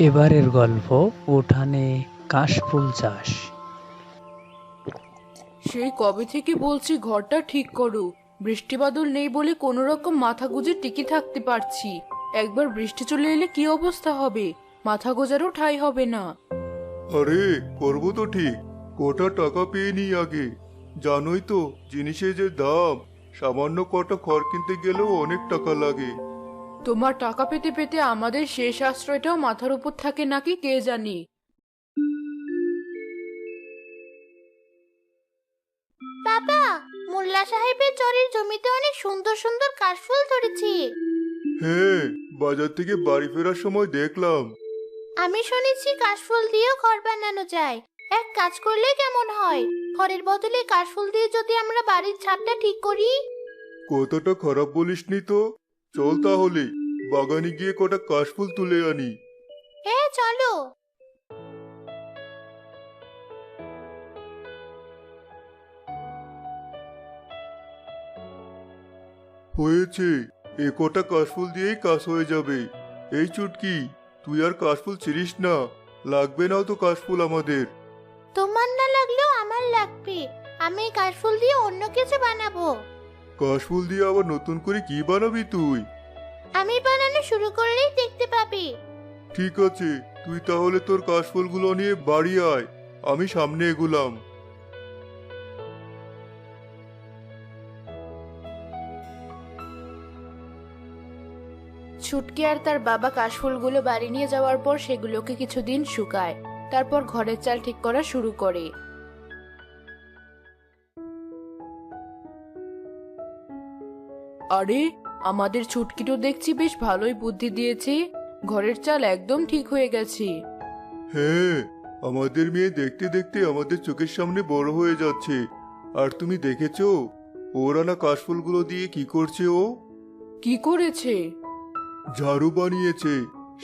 এবারের গল্প উঠানে কাশফুল চাষ। সেই কবে থেকে বলছি ঘরটা ঠিক করো। বৃষ্টি বাদল নেই বলে কোনো রকম মাথা গুজে টিকে থাকতে পারছি। একবার বৃষ্টি চলে এলে কি অবস্থা হবে? মাথা গোজারও ঠাই হবে না। আরে করব তো ঠিক। কটা টাকা পেয়ে নি আগে। জানোই তো জিনিসের যে দাম সামান্য কটা খড় কিনতে গেলেও অনেক টাকা লাগে। তোমার টাকা পেতে পেতে আমাদের শেষ আশ্রয়টাও মাথার উপর থাকে নাকি কে জানি? বাবা মোল্লা সাহেবের চরের জমিতে অনেক সুন্দর সুন্দর কাশফুল ধরেছি। হ্যাঁ বাজার থেকে বাড়ি ফেরার সময় দেখলাম। আমি শুনেছি কাশফুল দিয়েও ঘর বানানো যায়। এক কাজ করলে কেমন হয়? ঘরের বদলে কাশফুল দিয়ে যদি আমরা বাড়ির ছাদটা ঠিক করি? কতটা খারাপ বলিসনি তো? চল তাহলে বাগানে গিয়ে কটা কাশফুল তুলে আনি। হ্যাঁ চলো। হয়েছে এ কটা কাশফুল দিয়েই কাজ হয়ে যাবে। এই চুটকি তুই আর কাশফুল ছিড়িস না লাগবে নাও তো কাশফুল আমাদের। তোমার না লাগলেও আমার লাগবে। আমি কাশফুল দিয়ে অন্য কিছু বানাবো। কাশফুল দিয়ে আবার নতুন করে কি বানাবি তুই? আমি বানানো শুরু করলেই দেখতে পাবি। ঠিক আছে তুই তাহলে তোর কাশফুলগুলো নিয়ে বাড়ি আয় আমি সামনে এগুলাম। ছুটকে আর তার বাবা কাশফুলগুলো বাড়ি নিয়ে যাওয়ার পর সেগুলোকে কিছুদিন শুকায় তারপর ঘরের চাল ঠিক করা শুরু করে। আরে আমাদের ছুটকিটো দেখছি বেশ ভালোই বুদ্ধি দিয়েছে। ঘরের চাল একদম ঠিক হয়ে গেছে। হ্যাঁ আমাদের মেয়ে দেখতে দেখতে আমাদের চোখের সামনে বড় হয়ে যাচ্ছে। আর তুমি দেখেছ ওর আনা কাশফুলগুলো দিয়ে কি করছে ও? কি করেছে? ঝাড়ু বানিয়েছে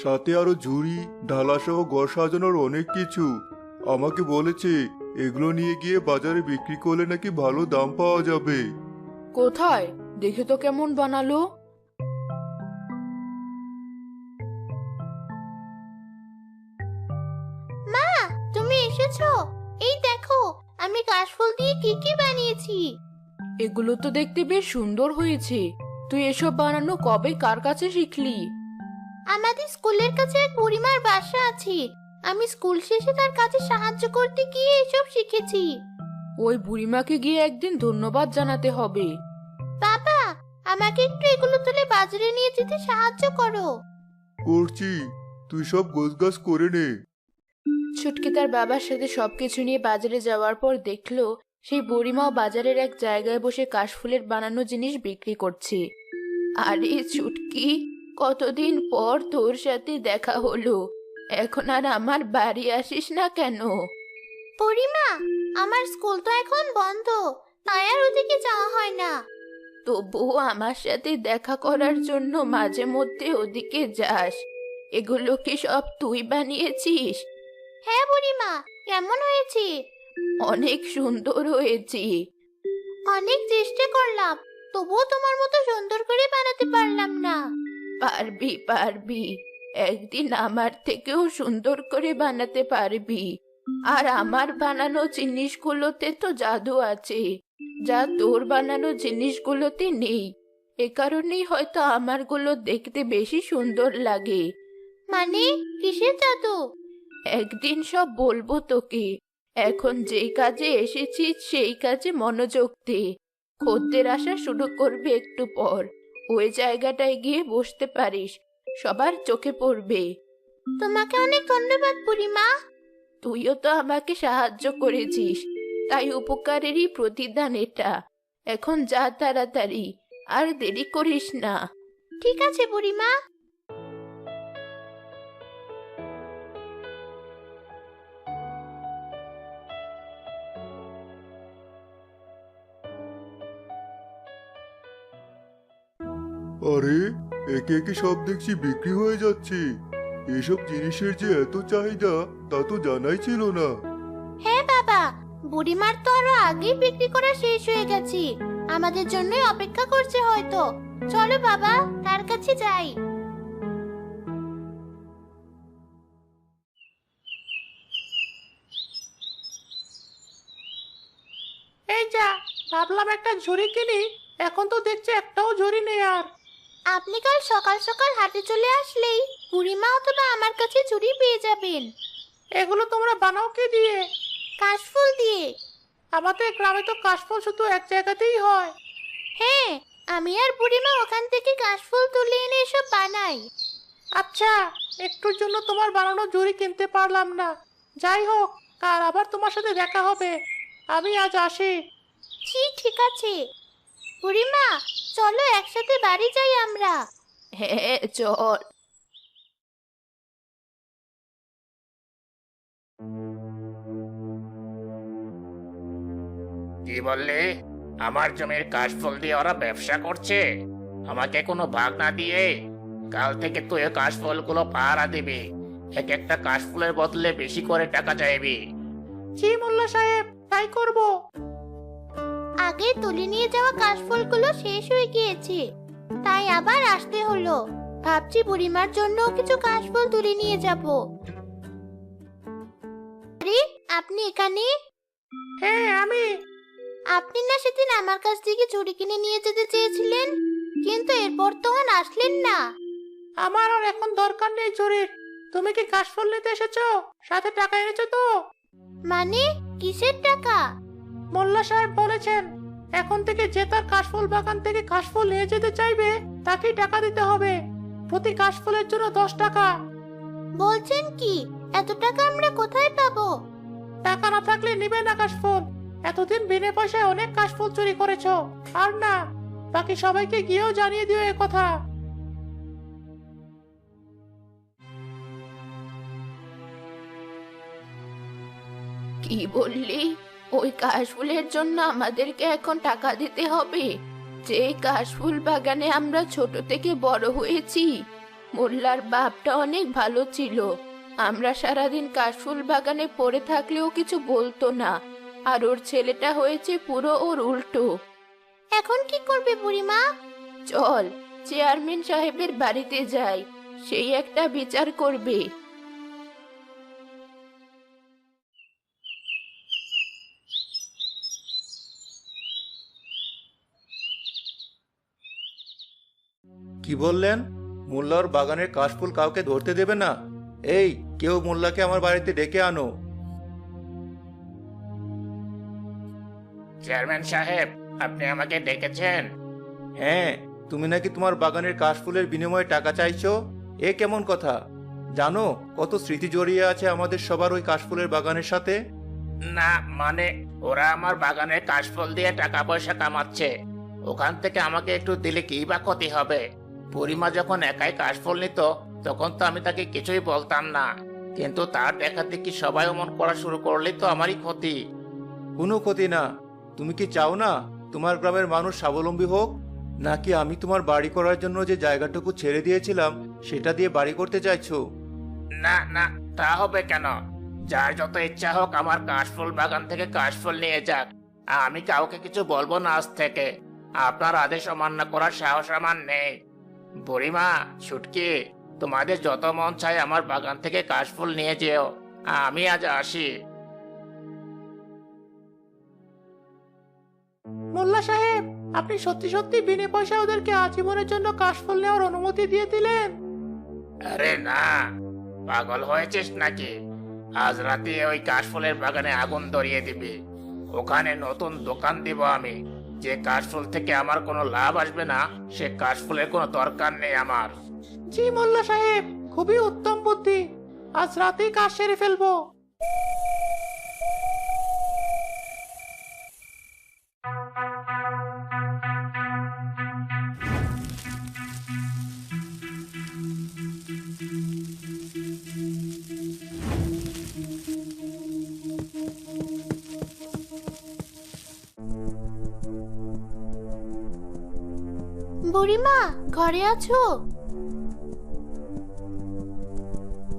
সাথে আরও ঝুড়ি ঢালা সহ ঘর সাজানোর অনেক কিছু। আমাকে বলেছে এগুলো নিয়ে গিয়ে বাজারে বিক্রি করলে নাকি ভালো দাম পাওয়া যাবে। কোথায়? দেখে তো কেমন বানালো। মা তুমি এসেছ? এই দেখো আমি কাশফুল দিয়ে কি কি বানিয়েছি। এগুলো তো দেখতে বেশ সুন্দর হয়েছে। তুই এসব বানানো কবে কার কাছে শিখলি? আমাদের স্কুলের কাছে এক বুড়িমার বাসা আছে। আমি স্কুল শেষে তার কাছে সাহায্য করতে গিয়ে এসব শিখেছি। ওই বুড়িমাকে গিয়ে একদিন ধন্যবাদ জানাতে হবে। বাবা আমাকে একটু এগুলো তুলে বাজারে নিয়ে যেতে সাহায্য করো। করছি। তুই সব গোছগাছ করে নে। ছুটকি তার বাবার সাথে সবকিছু নিয়ে বাজারে যাওয়ার পর দেখল সেই বুড়িমাও বাজারের এক জায়গায় বসে কাশফুলের বানানো জিনিস বিক্রি করছে। আরে ছুটকি কতদিন পর তোর সাথে দেখা হলো? এখন আর আমার বাড়ি আসিস না কেন? বুড়িমা আমার স্কুল তো এখন বন্ধ তাই আর ওদিকে যাওয়া হয় না। তবুও আমার সাথে দেখা করার জন্য মাঝে মধ্যে ওদিকে যাস। এগুলো কি সব তুই বানিয়েছিস? হ্যাঁ বুড়িমা কেমন হয়েছে? অনেক সুন্দর হয়েছে। অনেক চেষ্টা করলাম তবুও তোমার মতো সুন্দর করে বানাতে পারলাম না। পারবি পারবি। একদিন আমার থেকেও সুন্দর করে বানাতে পারবি। আর আমার বানানো জিনিসগুলোতে তো জাদু আছে। যা তোর বানানো জিনিসগুলোতে নেই। এ কারণেই হয়তো আমারগুলো দেখতে বেশি সুন্দর লাগে। মানে? কিসের জাদু? একদিন সব বলব তোকে। এখন যেই কাজে এসেছিস সেই কাজে মনোযোগ দে। খদ্দের আসা শুরু করবে একটু পর। ওই জায়গাটায় গিয়ে বসতে পারিস। সবার চোখে পড়বে। তোমাকে অনেক ধন্যবাদ বুড়িমা। তুইও তো আমাকে সাহায্য করেছিস। তাই উপকারেরই প্রতিদান এটা। এখন যা তাড়াতাড়ি আর দেরি করিস না। ঠিক আছে বুড়িমা। আরে একে একে সব দেখছি বিক্রি হয়ে যাচ্ছে। এসব জিনিসের যে এত চাহিদা তা তো জানাই ছিল না। বুড়িমার তো আরও আগেই বিক্রি করা শেষ হয়ে গেছে। আমাদের জন্যই অপেক্ষা করছে হয়তো। চলো বাবা তার কাছে যাই। এই যা ভাবলাম একটা ঝুড়ি কিনি এখন তো দেখছি একটাও ঝুড়ি নেই আর। আপনি কাল সকাল সকাল হাটে চলে আসলেই বুড়িমা অথবা আমার কাছে ঝুড়ি পেয়ে যাবেন। এগুলো তোমরা বানাও কে দিয়ে? কাশফুল দিয়ে। আমাদের গ্রামে তো কাশফল শুধু এক জায়গাতেই হয়। হ্যাঁ আমি আর বুড়িমা ওখান থেকে কাশফুল তুলে এনে এসব বানাই। আচ্ছা একটুর জন্য তোমার বানানো জুড়ি কিনতে পারলাম না। যাই হোক কাল আবার তোমার সাথে দেখা হবে। আমি আজ আসি। জি ঠিক আছে। বুড়িমা চলো একসাথে বাড়ি যাই আমরা। হ্যাঁ চল। কি বললে? আমার জমির কাশফুল দিয়ে ওরা ব্যবসা করছে। আমাকে কোনো ভাগ না দিয়ে কাল থেকে তুই কাশফুলগুলো পাহারা দিবি। এক একটা কাশফুলের বদলে বেশি করে টাকা চাইবি। জি মোল্লা সাহেব তাই করব। আগে তুলে নিয়ে যাওয়া কাশফুলগুলো শেষ হয়ে গিয়েছে। তাই আবার আসতে হলো। ভাবছি বুড়িমার জন্য কিছু কাশফুল তুলে নিয়ে যাব। আরে আপনি এখানে? হ্যাঁ আমি। আপনি না সেদিন আমার কাছ থেকে চুরি কিনে নিয়ে যেতে চেয়েছিলেন? কিন্তু এরপর তো আসলেন না। আমার আর এখন দরকার নেই ঝুড়ির তুমি কি কাশফুল নিতে এসেছ? সাথে টাকা এনেছো তো? মানে কিসের টাকা? মোল্লা সাহেব বলেছেন এখন থেকে যে তার কাশফুল বাগান থেকে কাশফুল নিয়ে যেতে চাইবে তাকেই টাকা দিতে হবে। প্রতি কাশফুলের জন্য দশ টাকা। বলছেন কি এত টাকা আমরা কোথায় পাবো? টাকা না থাকলে নিবে না কাশফুল। এতদিন বিনে পয়সায় অনেক কাশফুল চুরি করেছ। আর না, বাকি সবাইকে গিয়েও জানিয়ে দিও এ কথা। কি বললি? ওই কাশফুলের জন্য আমাদেরকে এখন টাকা দিতে হবে। যে কাশফুল বাগানে আমরা ছোট থেকে বড় হয়েছি, মোল্লার বাপটা অনেক ভালো ছিল। আমরা সারাদিন কাশফুল বাগানে পড়ে থাকলেও কিছু বলতো না। আর ওর ছেলেটা হয়েছে পুরো ওর উল্টো। এখন কি করবে বুড়িমা? চল চেয়ারম্যান সাহেবের বাড়িতে যাই সেই একটা বিচার করবে। কি বললেন? মোল্লার বাগানের কাশফুল কাউকে ধরতে দেবে না? এই কেউ মোল্লাকে আমার বাড়িতে ডেকে আনো। চেয়ারম্যান সাহেব আপনি আমাকে ডেকেছেন। হ্যাঁ তুমি নাকি তোমার বাগানের কাশফুলের বিনিময়ে টাকা চাইছো? এ কেমন কথা? জানো কত স্মৃতি জড়িয়ে আছে আমাদের সবার ওই কাশফুলের বাগানের সাথে? না মানে ওরা আমার বাগানের কাশফুল দিয়ে টাকা পয়সা কামাচ্ছে। ওখান থেকে আমাকে একটু দিলে কি বা ক্ষতি হবে? বুড়িমা যখন একাই কাশফুল নিত তখন তো আমি তাকে কিছুই বলতাম না। কিন্তু তার দেখা দেখি সবাই অমন করা শুরু করলেই তো আমারই ক্ষতি। কোনো ক্ষতি না। তুমি কি চাও না তোমার গ্রামের মানুষ স্বাবলম্বী হোক? নাকি আমি তোমার বাড়ি করার জন্য যে জায়গাটুকু ছেড়ে দিয়েছিলাম, সেটা দিয়ে বাড়ি করতে চাইছো? না না, তা হবে কেন? যার যত ইচ্ছা হোক আমার কাশফুল বাগান থেকে কাশফুল নিয়ে যাক। আমি কাউকে কিছু বলব না আজ থেকে। আপনার আদেশ অমান্য করার সাহস আমার নেই। বুড়িমা, ছুটকি, তোমাদের যত মন চায় আমার বাগান থেকে কাশফুল নিয়ে যেও। আমি আজ আসি। আপনি সত্যি সত্যি বিনে পয়সা ওদেরকে আজীবনের জন্য কাশফুল নেওয়ার অনুমতি দিয়ে দিলেন? আরে না পাগল হয়েছিস নাকি? আজ রাতে ওই কাশফুলের বাগানে আগুন ধরিয়ে দিবি। ওখানে নতুন দোকান দিব আমি। যে কাশফুল থেকে আমার কোনো লাভ আসবে না সে কাশফুলের কোনো দরকার নেই আমার। জি মোল্লা সাহেব খুবই উত্তম বুদ্ধি। আজ রাতেই কাজ সেরে ফেলব। বুড়িমা ঘরে আছো?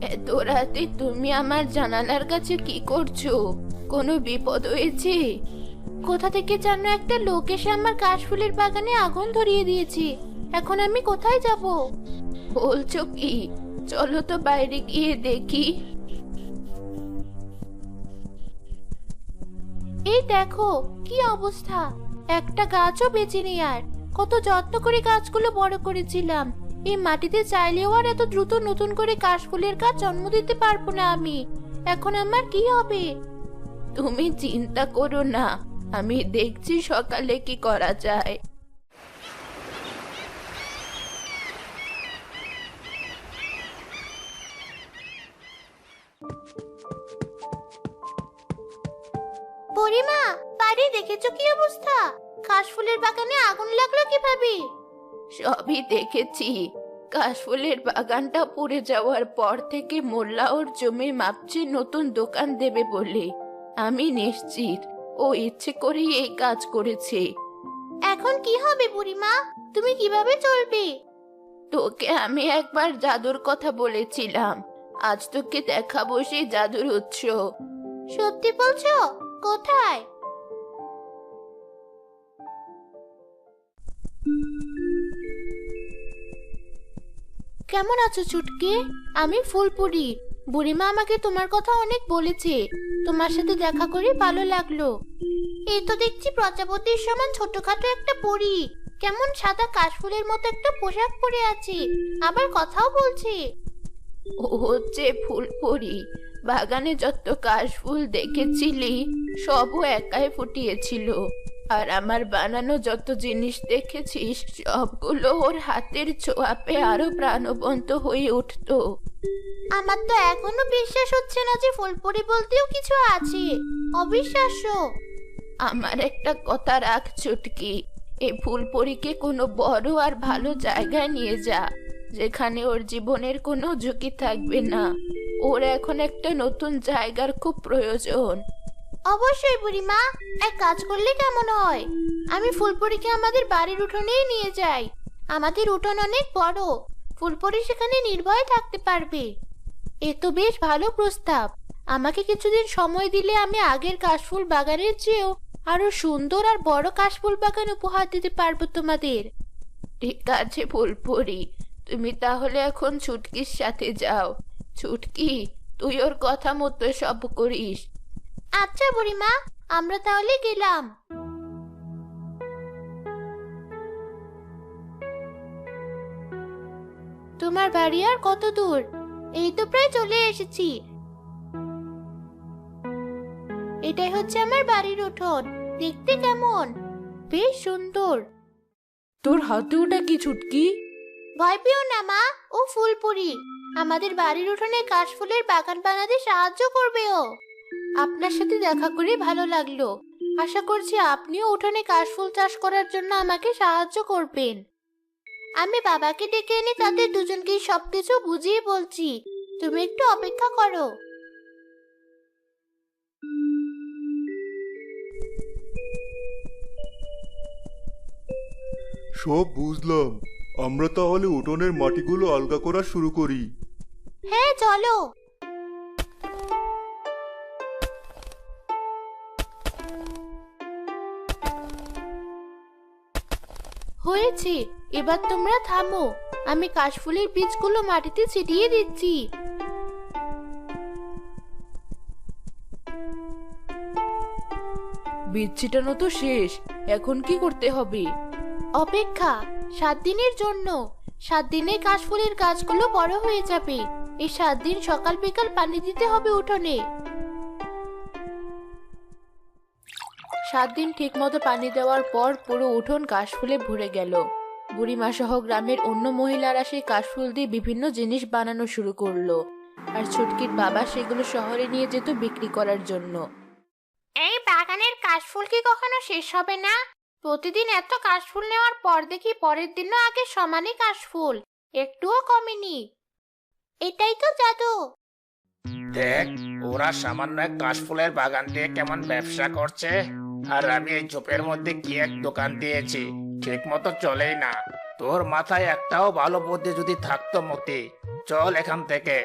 এত রাতে তুমি আমার জানালার কাছে কি করছ? কোনো বিপদ হয়েছে? কোথা থেকে যেন একটা লোক এসে আমার কাশফুলের বাগানে আগুন ধরিয়ে দিয়েছে। এখন আমি কোথায় যাব? বলছো কি? চলো তো বাইরে গিয়ে দেখি। এই দেখো কি অবস্থা? একটা গাছও বেঁচে নেই আর। কত যত্ন করে গাছগুলো বড় করেছিলাম। এই মাটিতে চাইলেও আর এত দ্রুত নতুন করে কাশফুলের গাছ জন্ম দিতে পারব না আমি। এখন আমার কি হবে? তুমি চিন্তা করো না। আমি দেখছি সকালে কি করা যায়। পরিমা বাড়ি দেখেছ কি অবস্থা? কাশফুলের বাগানে আগুন লাগল কীভাবে? সবই দেখেছি। কাশফুলের বাগানটা পুড়ে যাওয়ার পর থেকে মোল্লা ওর জমি মাপছে নতুন দোকান দেবে বলে। আমি নিশ্চিত ও ইচ্ছে করেই এই কাজ করেছে। এখন কি হবে বুড়িমা? তুমি কীভাবে চলবে? তোকে আমি একবার জাদুর কথা বলেছিলাম। আজ তোকে দেখাবো সেই জাদুর উৎস। সত্যি বলছো? কোথায়? কেমন আছো চুটকি? আমি ফুলপুরি। বুড়িমা আমাকে তোমার কথা অনেক বলেছে। তোমার সাথে দেখা করে ভালো লাগল। এই তো দেখছি প্রজাপতির সমান ছোটখাটো একটা পরি। কেমন সাদা কাশফুলের মতো একটা পোশাক পরে আছে। আবার কথাও বলছে। ও হচ্ছে ফুলপরি। বাগানে যত কাশফুল দেখেছিলি, সবও একাই ফুটিয়েছিল। আর আমার বানানো যত জিনিস দেখেছিস সবগুলো ওর হাতের ছোঁয়াপে আরও প্রাণবন্ত হয়ে উঠতো। আমার তো এখনও বিশ্বাস হচ্ছে না যে ফুলপুরি বলতেও কিছু আছে। অবিশ্বাস্য। আমার একটা কথা রাখ চুটকি। এই ফুলপরিকে কোনো বড় আর ভালো জায়গায় নিয়ে যা যেখানে ওর জীবনের কোনো ঝুঁকি থাকবে না। ওর এখন একটা নতুন জায়গার খুব প্রয়োজন। অবশ্যই বুড়িমা, এক কাজ করলে কেমন হয়? আমি ফুলপুরিকে আমাদের বাড়ির উঠোনেই নিয়ে যাই। আমাদের উঠোন অনেক বড়, ফুলপুরি সেখানে নির্ভয়ে থাকতে পারবে। এ তো বেশ ভালো প্রস্তাব। আমাকে কিছুদিন সময় দিলে আমি আগের কাশফুল বাগানের চেয়েও আরও সুন্দর আর বড় কাশফুল বাগান উপহার দিতে পারব তোমাদের। ঠিক আছে ফুলপুরি, তুমি তাহলে এখন ছুটকির সাথে যাও। ছুটকি, তুই ওর কথা মতো সব করিস। আচ্ছা বুড়িমা আমরা তাহলে গেলাম। তোমার বাড়ি আর কত দূর? এই তো প্রায় চলে এসেছি। এটাই হচ্ছে আমার বাড়ির উঠোন। দেখতে কেমন? বেশ সুন্দর। তোর হাতে ওটা কি ছুটকি? ভয় পেও না মা। ও ফুলপুরি। আমাদের বাড়ির উঠোনে কাশফুলের বাগান বানাতে সাহায্য করবে ও। আপনার সাথে দেখা করে ভালো লাগল। আশা করছি আপনিও উঠোনে কাশফুল চাষ করার জন্য আমাকে সাহায্য করবেন। আমি বাবাকে ডেকে এনে তাদের দুজনকে সবকিছু বুঝিয়ে বলছি। তুমি একটু অপেক্ষা করো। সব বুঝলাম। আমরা তাহলে উঠোনের মাটিগুলো আলগা করা শুরু করি। হ্যাঁ চলো। হয়েছে এবার তোমরা থামো। আমি কাশফুলের বীজগুলো মাটিতে ছিটিয়ে দিচ্ছি। বীজ ছিটানো তো শেষ এখন কি করতে হবে? অপেক্ষা সাত দিনের জন্য। সাত দিনে কাশফুলের গাছগুলো বড় হয়ে যাবে। এই সাত দিন সকাল বিকাল পানি দিতে হবে উঠোনে। সাত দিন ঠিক মতো পানি দেওয়ার পর পুরো উঠোন কাশফুলে ভরে গেল। বুড়িমা সহ গ্রামের অন্য মহিলারা সেই কাশফুল দিয়ে বিভিন্ন জিনিস বানানো শুরু করল। আর ছুটকির বাবা সেগুলো শহরে নিয়ে যেত বিক্রি করার জন্য। এই বাগানের কাশফুল কি কখনো শেষ হবে না? প্রতিদিন এত কাশফুল নেওয়ার পর দেখি পরের দিনও আগে সমানই কাশফুল, একটুও কমেনি। এটাই তো জাদু। দেখ, ওরা সামান্য এক কাশফুলের বাগান দিয়ে কেমন ব্যবসা করছে। আর আমি এই ঝোপের মধ্যে কি এক দোকান দিয়েছি ঠিক মতো চলেই না। তোর মাথায় একটাও ভালো বুদ্ধি যদি থাকতো মতি, চল এখান থেকে।